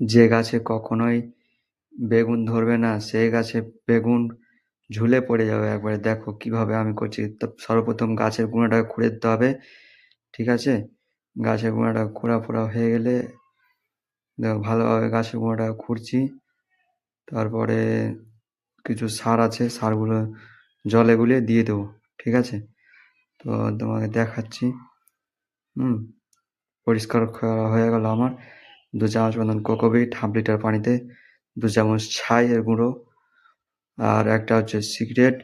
যে গাছে কখনোই বেগুন ধরবে না, সেই গাছে বেগুন ঝুলে পড়ে যাবে একবারে। দেখো কীভাবে আমি করছি। তো সর্বপ্রথম গাছের গুঁড়োটাকে খুঁড়ে দিতে হবে, ঠিক আছে? গাছের গুঁড়াটা খোঁড়া ফোড়া হয়ে গেলে, দেখো ভালোভাবে গাছের গুঁড়োটা খুঁড়ছি। তারপরে কিছু সার আছে, সারগুলো জলে গুলিয়ে দিয়ে দেবো, ঠিক আছে? তো তোমাকে দেখাচ্ছি। হুম, পরিষ্কার করা হয়ে গেল আমার। দু চামচ মতন কোকোপিট হাফ লিটার পানিতে, দু চামচ ছাইয়ের গুঁড়ো আর একটা হচ্ছে সিক্রেট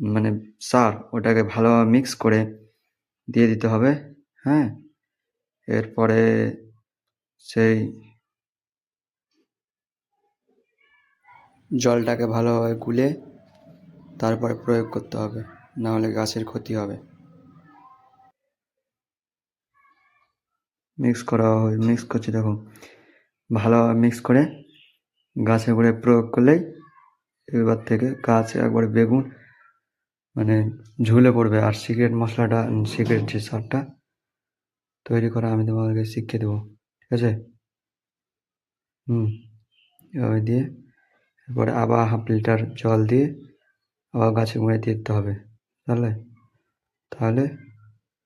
মানে সার ওটাকে ভালোভাবে মিক্স করে দিয়ে দিতে হবে হ্যাঁ? এরপরে সেই জলটাকে ভালোভাবে গুলে তারপরে প্রয়োগ করতে হবে, নাহলে গাছের ক্ষতি হবে। মিক্স করা হয় মিক্স করছি দেখো। ভালোভাবে মিক্স করে গাছে করে প্রয়োগ করলেই এবার থেকে গাছ একবারে বেগুন মানে ঝুলে পড়বে আর সিক্রেট মশলাটা সিক্রেট যে সারটা তৈরি করা আমি তোমাদেরকে শিখিয়ে দেবো, ঠিক আছে? হুম, এভাবে দিয়ে এরপরে আবার হাফ লিটার জল দিয়ে আবার গাছে দিয়ে দিতে হবে, তাহলে? তাহলে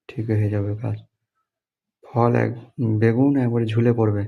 ঠিক হয়ে যাবে গাছ ফল এক বেগুন একবারে ঝুলে পড়বে।